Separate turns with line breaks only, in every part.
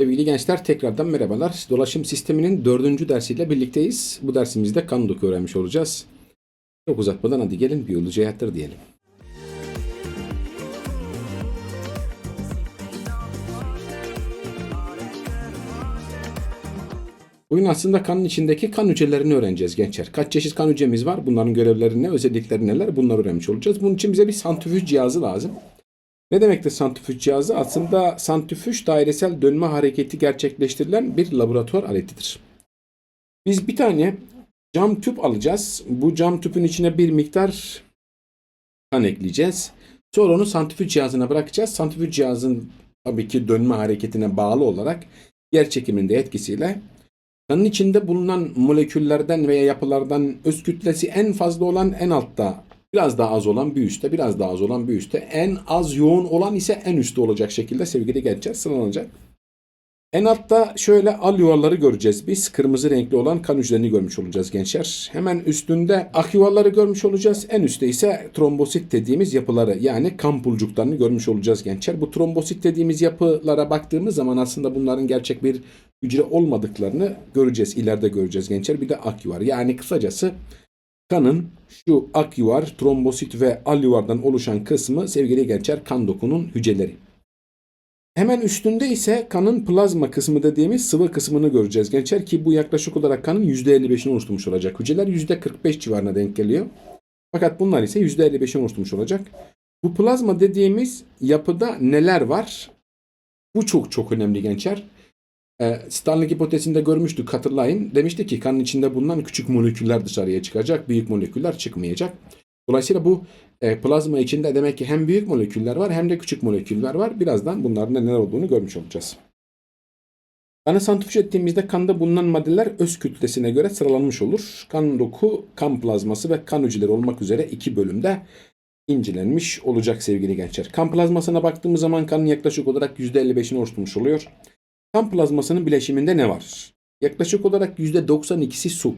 Sevgili gençler tekrardan merhabalar. Dolaşım sisteminin dördüncü dersiyle birlikteyiz. Bu dersimizde kan doku öğrenmiş olacağız. Çok uzatmadan hadi gelin biyoloji hayattır diyelim. Bugün aslında kanın içindeki kan hücrelerini öğreneceğiz gençler. Kaç çeşit kan hücremiz var? Bunların görevleri ne, özellikleri neler? Bunları öğrenmiş olacağız. Bunun için bize bir santrifüj cihazı lazım. Ne demektir santrifüj cihazı? Aslında santrifüj dairesel dönme hareketi gerçekleştirilen bir laboratuvar aletidir. Biz bir tane cam tüp alacağız. Bu cam tüpün içine bir miktar kan ekleyeceğiz. Sonra onu santrifüj cihazına bırakacağız. Santrifüj cihazın tabii ki dönme hareketine bağlı olarak yer çekiminde etkisiyle kanın içinde bulunan moleküllerden veya yapılardan öz kütlesi en fazla olan en altta Biraz daha az olan bir üstte, biraz daha az olan bir üstte. En az yoğun olan ise en üstte olacak şekilde sevgili gençler sıralanacak. En altta şöyle al yuvarları göreceğiz. Biz kırmızı renkli olan kan hücrelerini görmüş olacağız gençler. Hemen üstünde ak yuvarları görmüş olacağız. En üstte ise trombosit dediğimiz yapıları yani kan pulcuklarını görmüş olacağız gençler. Bu trombosit dediğimiz yapılara baktığımız zaman aslında bunların gerçek bir hücre olmadıklarını göreceğiz. İleride göreceğiz gençler. Bir de ak yuvar. Yani kısacası Kanın şu ak yuvar, trombosit ve al yuvardan oluşan kısmı sevgili gençler kan dokunun hücreleri. Hemen üstünde ise kanın plazma kısmı dediğimiz sıvı kısmını göreceğiz gençler ki bu yaklaşık olarak kanın %55'ini oluşturmuş olacak. Hücreler %45 civarına denk geliyor. Fakat bunlar ise %55'ini oluşturmuş olacak. Bu plazma dediğimiz yapıda neler var? Bu çok çok önemli gençler. E, Starling hipotezinde görmüştük hatırlayın. Demişti ki kanın içinde bulunan küçük moleküller dışarıya çıkacak. Büyük moleküller çıkmayacak. Dolayısıyla bu e, plazma içinde demek ki hem büyük moleküller var hem de küçük moleküller var. Birazdan bunların neler olduğunu görmüş olacağız. Kanı santrifüj ettiğimizde kanda bulunan maddeler öz kütlesine göre sıralanmış olur. Kan doku, kan plazması ve kan hücreleri olmak üzere iki bölümde incelenmiş olacak sevgili gençler. Kan plazmasına baktığımız zaman kanın yaklaşık olarak %55'ini oluşturmuş oluyor. Kan plazmasının bileşiminde ne var? Yaklaşık olarak %92'si su.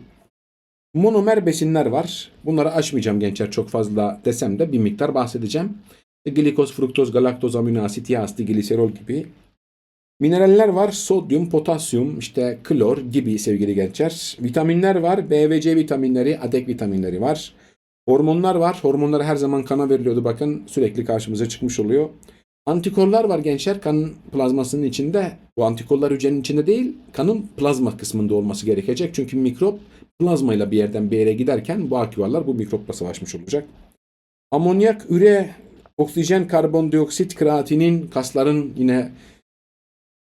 Monomer besinler var. Bunları açmayacağım gençler çok fazla desem de bir miktar bahsedeceğim. Glikoz, fruktoz, galaktoz, amino asit, yağ asidi, gliserol gibi. Mineraller var. Sodyum, potasyum, işte klor gibi sevgili gençler. Vitaminler var. B ve C vitaminleri, adek vitaminleri var. Hormonlar var. Hormonlar her zaman kana veriliyordu bakın. Sürekli karşımıza çıkmış oluyor. Antikorlar var gençler kanın plazmasının içinde. Bu antikorlar hücrenin içinde değil, kanın plazma kısmında olması gerekecek. Çünkü mikrop plazmayla bir yerden bir yere giderken bu aküvarlar bu mikropla savaşmış olacak. Amonyak, üre, oksijen, karbondioksit, kreatinin, kasların yine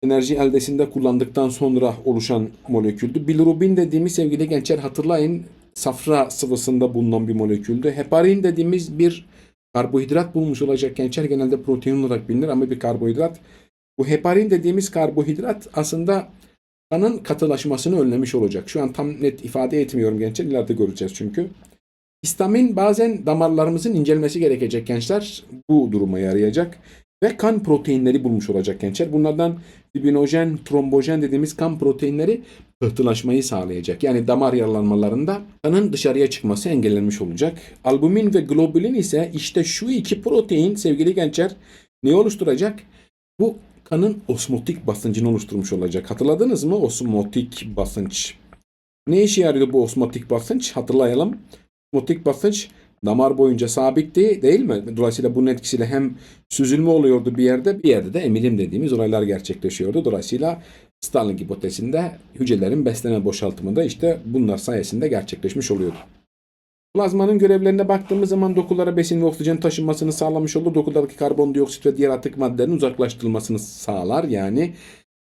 enerji eldesinde kullandıktan sonra oluşan moleküldü. Bilirubin dediğimiz sevgili gençler hatırlayın safra sıvısında bulunan bir moleküldü. Heparin dediğimiz bir Karbohidrat bulmuş olacak gençler genelde protein olarak bilinir ama bir karbohidrat. Bu heparin dediğimiz karbohidrat aslında kanın katılaşmasını önlemiş olacak. Şu an tam net ifade etmiyorum gençler. İleride göreceğiz çünkü. Histamin bazen damarlarımızın incelmesi gerekecek gençler. Bu duruma yarayacak. Ve kan proteinleri bulmuş olacak gençler. Bunlardan fibinojen, trombojen dediğimiz kan proteinleri pıhtılaşmayı sağlayacak. Yani damar yaralanmalarında kanın dışarıya çıkması engellenmiş olacak. Albumin ve globulin ise işte şu iki protein sevgili gençler ne oluşturacak? Bu kanın osmotik basıncını oluşturmuş olacak. Hatırladınız mı osmotik basınç? Ne işe yarıyor bu osmotik basınç? Hatırlayalım. Osmotik basınç damar boyunca sabitti değil mi? Dolayısıyla bunun etkisiyle hem süzülme oluyordu bir yerde bir yerde de emilim dediğimiz olaylar gerçekleşiyordu. Dolayısıyla Starling hipotezinde hücrelerin besleme boşaltımında işte bunlar sayesinde gerçekleşmiş oluyordu. Plazmanın görevlerine baktığımız zaman dokulara besin ve oksijen taşınmasını sağlamış olur. Dokudaki karbondioksit ve diğer atık maddelerin uzaklaştırılmasını sağlar. Yani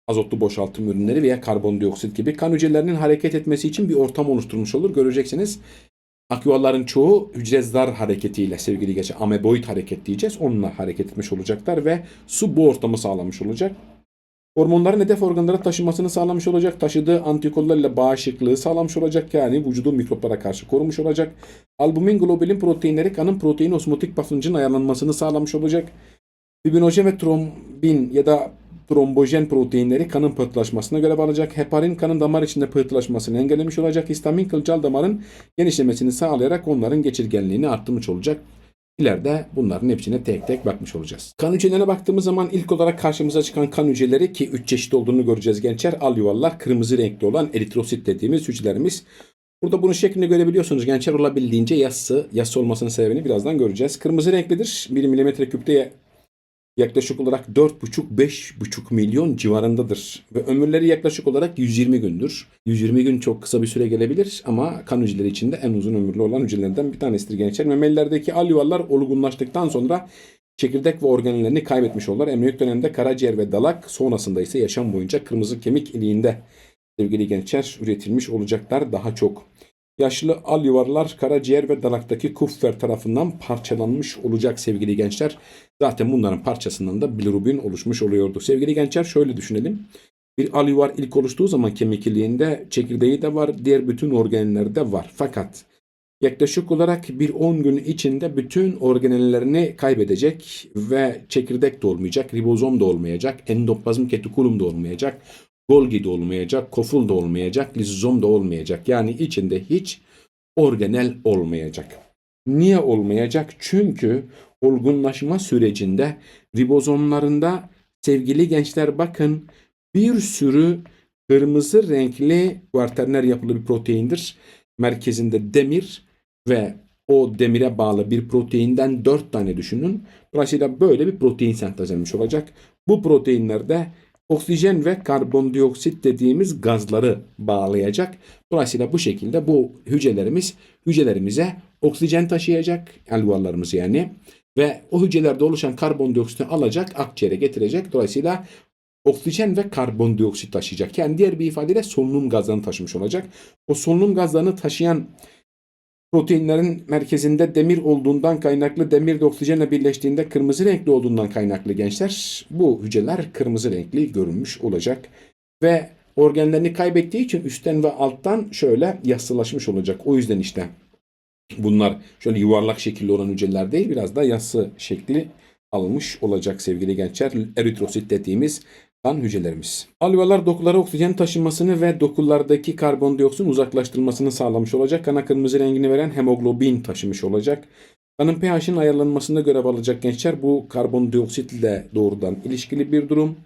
azotlu boşaltım ürünleri veya karbondioksit gibi kan hücrelerinin hareket etmesi için bir ortam oluşturmuş olur. Göreceksiniz Aküvalların çoğu hücre zar hareketiyle sevgili geçe ameboid hareket diyeceğiz. Onunla hareket etmiş olacaklar ve su bu ortamı sağlamış olacak. Hormonların hedef organlara taşınmasını sağlamış olacak. Taşıdığı antikorlarla bağışıklığı sağlamış olacak. Yani vücudu mikroplara karşı korumuş olacak. Albumin globulin proteinleri kanın protein osmotik basıncının ayarlanmasını sağlamış olacak. Fibinojen ve trombin ya da trombojen proteinleri kanın pıhtılaşmasına görev alacak. Heparin kanın damar içinde pıhtılaşmasını engellemiş olacak. Histamin kılcal damarın genişlemesini sağlayarak onların geçirgenliğini arttırmış olacak. İleride bunların hepsine tek tek bakmış olacağız. Kan hücrelerine baktığımız zaman ilk olarak karşımıza çıkan kan hücreleri ki 3 çeşit olduğunu göreceğiz gençler. Al yuvarlar, kırmızı renkli olan eritrosit dediğimiz hücrelerimiz. Burada bunun şeklini görebiliyorsunuz gençler olabildiğince yassı, yassı olmasının sebebini birazdan göreceğiz. Kırmızı renklidir. 1 milimetre küpte yaklaşık olarak 4,5-5,5 milyon civarındadır. Ve ömürleri yaklaşık olarak 120 gündür. 120 gün çok kısa bir süre gelebilir ama kan hücreleri içinde en uzun ömürlü olan hücrelerden bir tanesidir gençler. Memelilerdeki al yuvarlar olgunlaştıktan sonra çekirdek ve organellerini kaybetmiş olurlar. Emniyet döneminde karaciğer ve dalak sonrasında ise yaşam boyunca kırmızı kemik iliğinde sevgili gençler üretilmiş olacaklar daha çok. Yaşlı al yuvarlar karaciğer ve dalaktaki kuffer tarafından parçalanmış olacak sevgili gençler. Zaten bunların parçasından da bilirubin oluşmuş oluyordu. Sevgili gençler şöyle düşünelim. Bir al yuvar ilk oluştuğu zaman kemik iliğinde çekirdeği de var, diğer bütün organellerde var. Fakat yaklaşık olarak bir 10 gün içinde bütün organellerini kaybedecek ve çekirdek de olmayacak, ribozom da olmayacak, endoplazmik retikulum da olmayacak, Golgi de olmayacak, koful da olmayacak, lizozom da olmayacak. Yani içinde hiç organel olmayacak. Niye olmayacak? Çünkü olgunlaşma sürecinde ribozomlarında sevgili gençler bakın bir sürü kırmızı renkli kuarterner yapılı bir proteindir. Merkezinde demir ve o demire bağlı bir proteinden 4 tane düşünün. Dolayısıyla böyle bir protein sentezlenmiş olacak. Bu proteinlerde oksijen ve karbondioksit dediğimiz gazları bağlayacak. Dolayısıyla bu şekilde bu hücrelerimiz hücrelerimize oksijen taşıyacak, alveollarımız yani ve o hücrelerde oluşan karbondioksiti alacak, akciğere getirecek. Dolayısıyla oksijen ve karbondioksit taşıyacak. Yani diğer bir ifadeyle solunum gazlarını taşımış olacak. O solunum gazlarını taşıyan proteinlerin merkezinde demir olduğundan kaynaklı demir de oksijenle birleştiğinde kırmızı renkli olduğundan kaynaklı gençler bu hücreler kırmızı renkli görünmüş olacak. Ve organlarını kaybettiği için üstten ve alttan şöyle yassılaşmış olacak. O yüzden işte bunlar şöyle yuvarlak şekilli olan hücreler değil biraz da yassı şekli almış olacak sevgili gençler. Eritrosit dediğimiz kan hücrelerimiz. Alveolar dokulara oksijen taşımasını ve dokulardaki karbondioksitin uzaklaştırılmasını sağlamış olacak. Kana kırmızı rengini veren hemoglobin taşımış olacak. Kanın pH'in ayarlanmasında görev alacak gençler. Bu karbondioksit ile doğrudan ilişkili bir durum.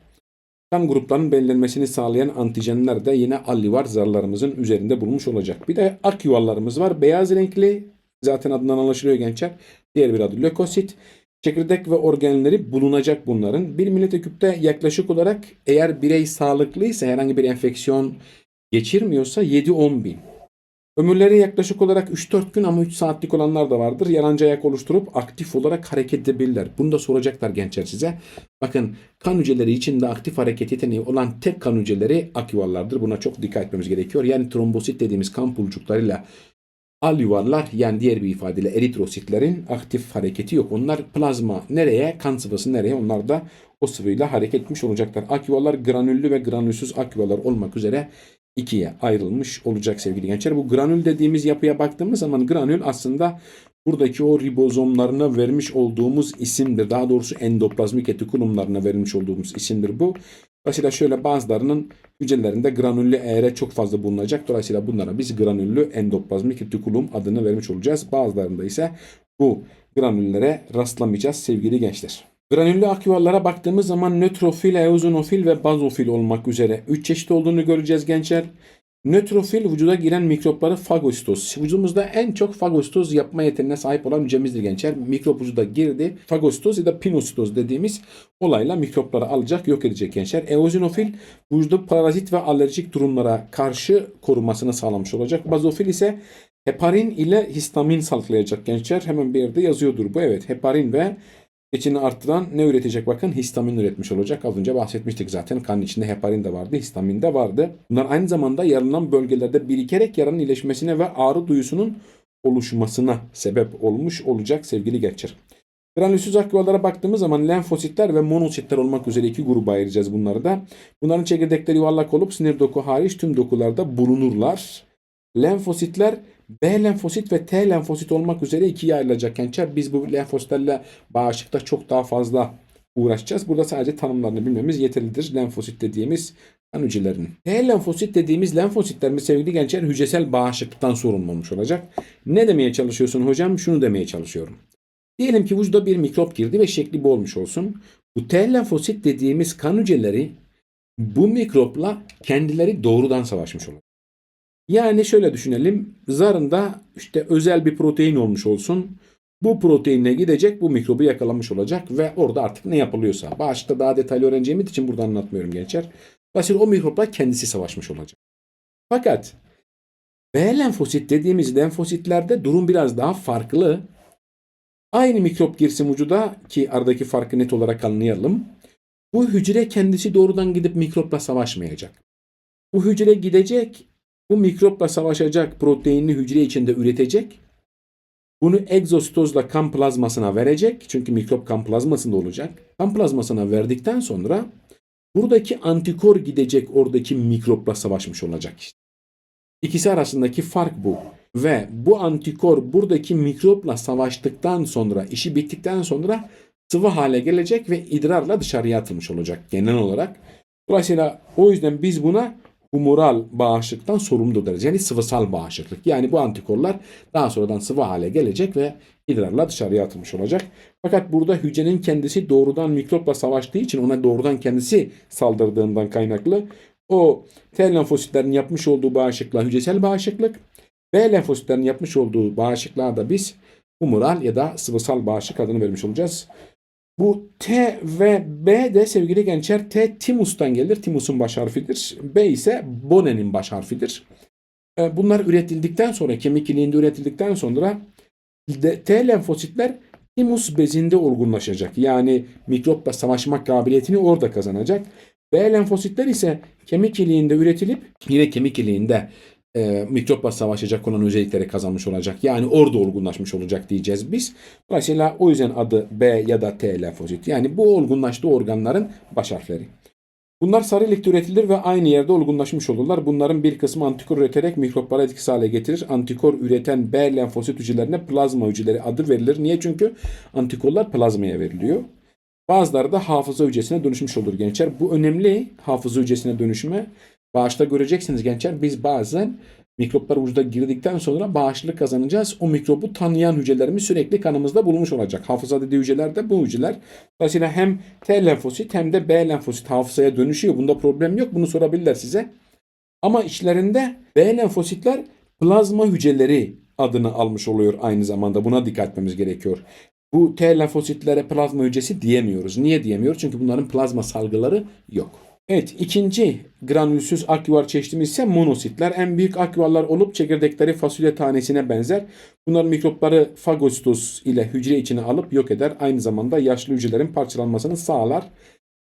Kan gruplarının belirlenmesini sağlayan antijenler de yine allivar zarlarımızın üzerinde bulmuş olacak. Bir de ak yuvarlarımız var. Beyaz renkli zaten adından anlaşılıyor gençler. Diğer bir adı lökosit. Çekirdek ve organelleri bulunacak bunların. Bir mililitreküpte yaklaşık olarak eğer birey sağlıklıysa herhangi bir enfeksiyon geçirmiyorsa 7-10 bin. Ömürleri yaklaşık olarak 3-4 gün ama 3 saatlik olanlar da vardır. Yalancı ayak oluşturup aktif olarak hareket edebilirler. Bunu da soracaklar gençler size. Bakın kan hücreleri içinde aktif hareket yeteneği olan tek kan hücreleri aküvallardır. Buna çok dikkat etmemiz gerekiyor. Yani trombosit dediğimiz kan pulcuklarıyla al yuvarlar yani diğer bir ifadeyle eritrositlerin aktif hareketi yok. Onlar plazma nereye, kan sıvısı nereye onlar da o sıvıyla hareket etmiş olacaklar. Ak yuvarlar granüllü ve granülsüz ak yuvarlar olmak üzere ikiye ayrılmış olacak sevgili gençler. Bu granül dediğimiz yapıya baktığımız zaman granül aslında buradaki o ribozomlarına vermiş olduğumuz isimdir. Daha doğrusu endoplazmik retikulumlarına vermiş olduğumuz isimdir bu. Dolayısıyla şöyle bazılarının hücrelerinde granüllü eğre çok fazla bulunacak. Dolayısıyla bunlara biz granüllü endoplazmik retikulum adını vermiş olacağız. Bazılarında ise bu granüllere rastlamayacağız sevgili gençler. Granüllü aküvallara baktığımız zaman nötrofil, eozinofil ve bazofil olmak üzere 3 çeşit olduğunu göreceğiz gençler. Nötrofil vücuda giren mikropları fagostoz. Vücudumuzda en çok fagostoz yapma yeteneğine sahip olan hücremizdir gençler. Mikrop vücuda girdi. Fagostoz ya da pinositoz dediğimiz olayla mikropları alacak, yok edecek gençler. Eozinofil vücudu parazit ve alerjik durumlara karşı korumasını sağlamış olacak. Bazofil ise heparin ile histamin salgılayacak gençler. Hemen bir yerde yazıyordur bu. Evet heparin ve İçini arttıran ne üretecek bakın histamin üretmiş olacak. Az önce bahsetmiştik zaten kanın içinde heparin de vardı, histamin de vardı. Bunlar aynı zamanda yaralanan bölgelerde birikerek yaranın iyileşmesine ve ağrı duyusunun oluşmasına sebep olmuş olacak sevgili gençler. Granülsüz aküvalara baktığımız zaman lenfositler ve monositler olmak üzere iki gruba ayıracağız bunları da. Bunların çekirdekleri yuvarlak olup sinir doku hariç tüm dokularda bulunurlar. Lenfositler B lenfosit ve T lenfosit olmak üzere ikiye ayrılacak gençler. Biz bu lenfositlerle bağışıkta çok daha fazla uğraşacağız. Burada sadece tanımlarını bilmemiz yeterlidir. Lenfosit dediğimiz kan hücrelerinin. T lenfosit dediğimiz lenfositlerimiz sevgili gençler hücresel bağışıklıktan sorumlu olmuş olacak. Ne demeye çalışıyorsun hocam? Şunu demeye çalışıyorum. Diyelim ki vücuda bir mikrop girdi ve şekli bu olmuş olsun. Bu T lenfosit dediğimiz kan hücreleri bu mikropla kendileri doğrudan savaşmış olur. Yani şöyle düşünelim. Zarında işte özel bir protein olmuş olsun. Bu proteinle gidecek bu mikrobu yakalamış olacak ve orada artık ne yapılıyorsa. Bağışta daha detaylı öğreneceğimiz için burada anlatmıyorum gençler. Dolayısıyla o mikropla kendisi savaşmış olacak. Fakat B lenfosit dediğimiz lenfositlerde durum biraz daha farklı. Aynı mikrop girsin vücuda ki aradaki farkı net olarak anlayalım. Bu hücre kendisi doğrudan gidip mikropla savaşmayacak. Bu hücre gidecek, bu mikropla savaşacak proteinini hücre içinde üretecek. Bunu egzositozla kan plazmasına verecek. Çünkü mikrop kan plazmasında olacak. Kan plazmasına verdikten sonra buradaki antikor gidecek oradaki mikropla savaşmış olacak. İkisi arasındaki fark bu. Ve bu antikor buradaki mikropla savaştıktan sonra, işi bittikten sonra sıvı hale gelecek ve idrarla dışarıya atılmış olacak genel olarak. Dolayısıyla o yüzden biz buna humoral bağışıklıktan sorumlu deriz. Yani sıvısal bağışıklık. Yani bu antikorlar daha sonradan sıvı hale gelecek ve idrarla dışarıya atılmış olacak. Fakat burada hücrenin kendisi doğrudan mikropla savaştığı için ona doğrudan kendisi saldırdığından kaynaklı o T lenfositlerin yapmış olduğu bağışıklığa hücresel bağışıklık, B lenfositlerin yapmış olduğu bağışıklığa da biz humoral ya da sıvısal bağışıklık adını vermiş olacağız. Bu T ve B de sevgili gençler T timus'tan gelir. Timus'un baş harfidir. B ise Bonnet'in baş harfidir. E, Bunlar üretildikten sonra kemik iliğinde üretildikten sonra T lenfositler timus bezinde olgunlaşacak. Yani mikropla savaşma kabiliyetini orada kazanacak. B lenfositler ise kemik iliğinde üretilip yine kemik iliğinde e, mikropla savaşacak olan özellikleri kazanmış olacak. Yani orada olgunlaşmış olacak diyeceğiz biz. Dolayısıyla o yüzden adı B ya da T lenfosit. Yani bu olgunlaştığı organların baş harfleri. Bunlar sarı ilikte üretilir ve aynı yerde olgunlaşmış olurlar. Bunların bir kısmı antikor üreterek mikroplara etkisiz hale getirir. Antikor üreten B lenfosit hücrelerine plazma hücreleri adı verilir. Niye? Çünkü antikorlar plazmaya veriliyor. Bazıları da hafıza hücresine dönüşmüş olur gençler. Bu önemli hafıza hücresine dönüşme. Bağışta göreceksiniz gençler biz bazen mikroplar vücuda girdikten sonra bağışıklık kazanacağız. O mikrobu tanıyan hücrelerimiz sürekli kanımızda bulunmuş olacak. Hafıza dediği hücreler de bu hücreler. Dolayısıyla hem T lenfosit hem de B lenfosit hafızaya dönüşüyor. Bunda problem yok. Bunu sorabilirler size. Ama içlerinde B lenfositler plazma hücreleri adını almış oluyor aynı zamanda. Buna dikkat etmemiz gerekiyor. Bu T lenfositlere plazma hücresi diyemiyoruz. Niye diyemiyoruz? Çünkü bunların plazma salgıları yok. Evet ikinci granülsüz aküvar çeşitimiz ise monositler. En büyük aküvarlar olup çekirdekleri fasulye tanesine benzer. Bunlar mikropları fagositoz ile hücre içine alıp yok eder. Aynı zamanda yaşlı hücrelerin parçalanmasını sağlar.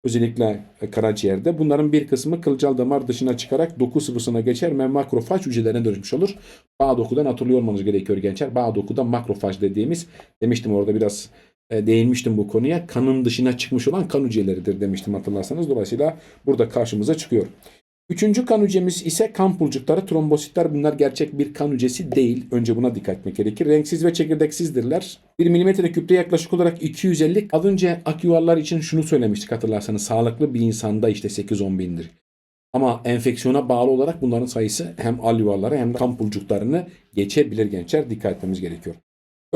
Özellikle karaciğerde. Bunların bir kısmı kılcal damar dışına çıkarak doku sıvısına geçer ve makrofaj hücrelerine dönüşmüş olur. Bağ dokudan hatırlıyor olmanız gerekiyor gençler. Bağ dokuda makrofaj dediğimiz demiştim orada biraz değinmiştim bu konuya. Kanın dışına çıkmış olan kan hücreleridir demiştim hatırlarsanız. Dolayısıyla burada karşımıza çıkıyor. Üçüncü kan hücremiz ise kan pulcukları, trombositler. Bunlar gerçek bir kan hücresi değil. Önce buna dikkat etmek gerekir. Renksiz ve çekirdeksizdirler. 1 milimetre küpte yaklaşık olarak 250. Az önce aküvarlar için şunu söylemiştik hatırlarsanız. Sağlıklı bir insanda işte 8-10 bindir. Ama enfeksiyona bağlı olarak bunların sayısı hem alüvarları hem de kan pulcuklarını geçebilir gençler. Dikkat etmemiz gerekiyor.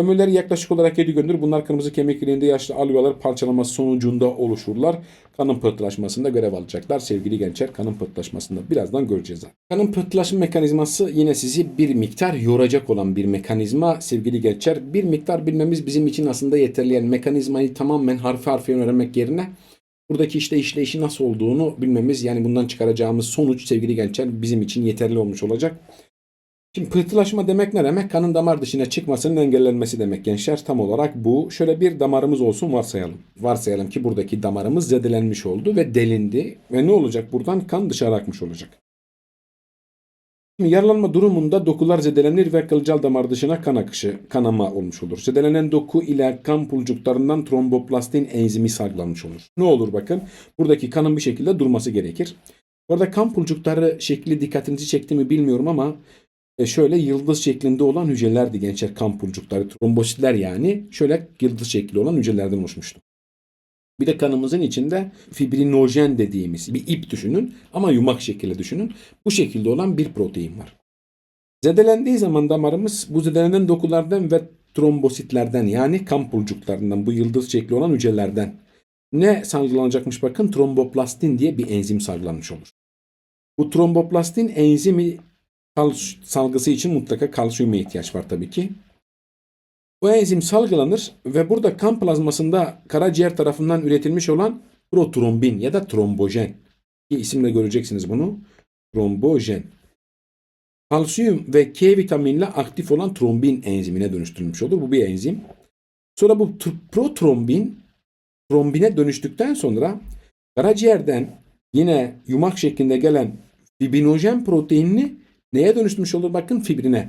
Ömürleri yaklaşık olarak 7 gündür. Bunlar kırmızı kemik iliğinde yaşlı alüvarlar parçalaması sonucunda oluşurlar. Kanın pıhtılaşmasında görev alacaklar. Sevgili gençler kanın pıhtılaşmasında birazdan göreceğiz. Kanın pıhtılaşma mekanizması yine sizi bir miktar yoracak olan bir mekanizma sevgili gençler. Bir miktar bilmemiz bizim için aslında yeterli. Yani mekanizmayı tamamen harfi harfi öğrenmek yerine buradaki işte işleyişi nasıl olduğunu bilmemiz yani bundan çıkaracağımız sonuç sevgili gençler bizim için yeterli olmuş olacak. Şimdi pıhtılaşma demek ne demek? Kanın damar dışına çıkmasının engellenmesi demek gençler. Tam olarak bu. Şöyle bir damarımız olsun varsayalım. Varsayalım ki buradaki damarımız zedelenmiş oldu ve delindi. Ve ne olacak? Buradan kan dışarı akmış olacak. Şimdi yaralanma durumunda dokular zedelenir ve kılcal damar dışına kan akışı, kanama olmuş olur. Zedelenen doku ile kan pulcuklarından tromboplastin enzimi salgılanmış olur. Ne olur bakın? Buradaki kanın bir şekilde durması gerekir. Bu arada kan pulcukları şekli dikkatinizi çekti mi bilmiyorum ama şöyle yıldız şeklinde olan hücrelerdi gençler kan pulcukları, trombositler yani. Şöyle yıldız şekli olan hücrelerden oluşmuştu. Bir de kanımızın içinde fibrinojen dediğimiz bir ip düşünün ama yumak şekilde düşünün. Bu şekilde olan bir protein var. Zedelendiği zaman damarımız bu zedelenen dokulardan ve trombositlerden yani kan pulcuklarından bu yıldız şekli olan hücrelerden ne salgılanacakmış bakın tromboplastin diye bir enzim salgılanmış olur. Bu tromboplastin enzimi kal- salgısı için mutlaka kalsiyuma ihtiyaç var tabii ki. Bu enzim salgılanır ve burada kan plazmasında karaciğer tarafından üretilmiş olan protrombin ya da trombojen isimle göreceksiniz bunu. Trombojen. Kalsiyum ve K vitaminle aktif olan trombin enzimine dönüştürülmüş olur. Bu bir enzim. Sonra bu tr- protrombin trombine dönüştükten sonra karaciğerden yine yumak şeklinde gelen fibrinojen proteinini neye dönüştürmüş olur? Bakın fibrine.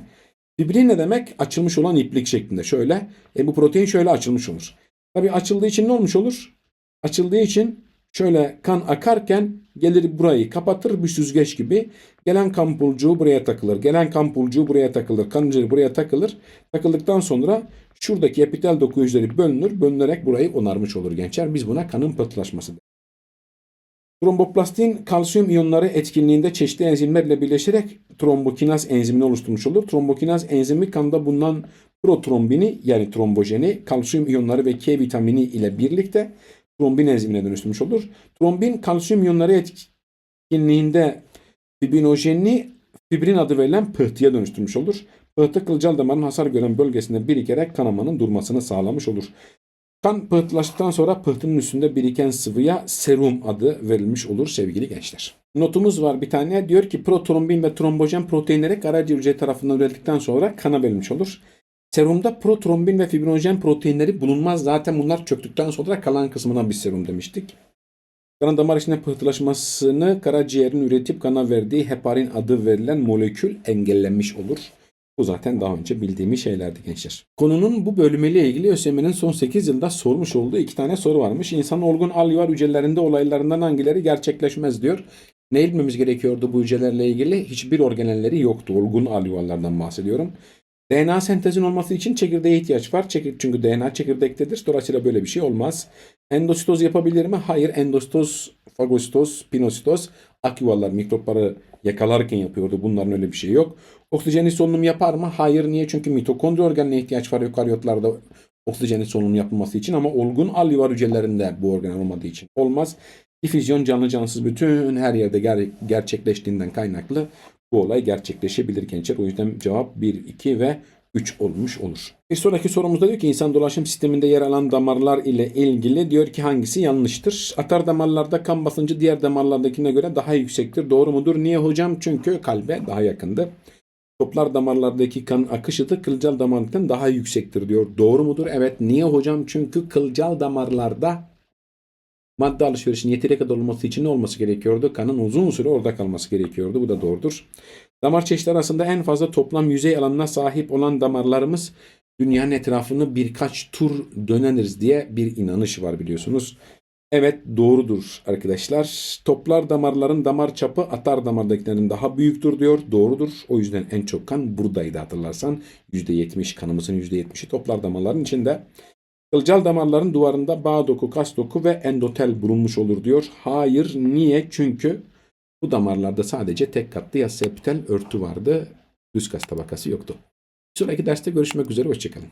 Fibrin ne demek? Açılmış olan iplik şeklinde. Şöyle. E bu protein şöyle açılmış olur. Tabii açıldığı için ne olmuş olur? Açıldığı için şöyle kan akarken gelir burayı kapatır bir süzgeç gibi. Gelen kan pulcuğu buraya takılır. Gelen kan pulcuğu buraya takılır. Kan buraya takılır. Takıldıktan sonra şuradaki epitel doku hücreleri bölünür. Bölünerek burayı onarmış olur gençler. Biz buna kanın pıhtılaşması. Tromboplastin kalsiyum iyonları etkinliğinde çeşitli enzimlerle birleşerek trombokinaz enzimini oluşturmuş olur. Trombokinaz enzimi kanda bulunan protrombini yani trombojeni, kalsiyum iyonları ve K vitamini ile birlikte trombin enzimine dönüştürmüş olur. Trombin kalsiyum iyonları etkinliğinde fibrinojeni fibrin adı verilen pıhtıya dönüştürmüş olur. Pıhtı kılcal damarın hasar gören bölgesinde birikerek kanamanın durmasını sağlamış olur. Kan pıhtılaştıktan sonra pıhtının üstünde biriken sıvıya serum adı verilmiş olur sevgili gençler. Notumuz var bir tane diyor ki protrombin ve trombojen proteinleri karaciğer hücre tarafından üretildikten sonra kana verilmiş olur. Serumda protrombin ve fibrinojen proteinleri bulunmaz. Zaten bunlar çöktükten sonra kalan kısmına biz serum demiştik. Kanın damar içinde pıhtılaşmasını karaciğerin üretip kana verdiği heparin adı verilen molekül engellenmiş olur. Bu zaten daha önce bildiğimiz şeylerdi gençler. Konunun bu bölümüyle ilgili ÖSYM'nin son 8 yılda sormuş olduğu iki tane soru varmış. İnsanın olgun alveolar hücrelerinde olaylarından hangileri gerçekleşmez diyor. Ne bilmemiz gerekiyordu bu hücrelerle ilgili? Hiçbir organelleri yoktu. Olgun alveollardan bahsediyorum. DNA sentezin olması için çekirdeğe ihtiyaç var. Çekir, çünkü DNA çekirdektedir. Dolayısıyla böyle bir şey olmaz. Endositoz yapabilir mi? Hayır. Endositoz, fagositoz, pinositoz aküvallar mikropları yakalarken yapıyordu. Bunların öyle bir şey yok. Oksijenli solunum yapar mı? Hayır. Niye? Çünkü mitokondri organına ihtiyaç var ökaryotlarda oksijenli solunum yapılması için ama olgun alveolar hücrelerinde bu organ olmadığı için olmaz. Difüzyon canlı cansız bütün her yerde ger- gerçekleştiğinden kaynaklı bu olay gerçekleşebilir gençler. O yüzden cevap 1, 2 ve 3 olmuş olur. Bir sonraki sorumuzda diyor ki insan dolaşım sisteminde yer alan damarlar ile ilgili diyor ki hangisi yanlıştır? Atar damarlarda kan basıncı diğer damarlardakine göre daha yüksektir. Doğru mudur? Niye hocam? Çünkü kalbe daha yakındı. Toplar damarlardaki kan akışı da kılcal damarlıktan daha yüksektir diyor. Doğru mudur? Evet. Niye hocam? Çünkü kılcal damarlarda madde alışverişinin yeteri kadar olması için ne olması gerekiyordu? Kanın uzun süre orada kalması gerekiyordu. Bu da doğrudur. Damar çeşitleri arasında en fazla toplam yüzey alanına sahip olan damarlarımız dünyanın etrafını birkaç tur döneriz diye bir inanış var biliyorsunuz. Evet doğrudur arkadaşlar. Toplar damarların damar çapı atar damardakilerin daha büyüktür diyor. Doğrudur. O yüzden en çok kan buradaydı hatırlarsan. %70 kanımızın %70'i toplar damarların içinde. Kılcal damarların duvarında bağ doku, kas doku ve endotel bulunmuş olur diyor. Hayır. Niye? Çünkü bu damarlarda sadece tek katlı ya septal örtü vardı. Düz kas tabakası yoktu. Bir sonraki derste görüşmek üzere. Hoşçakalın.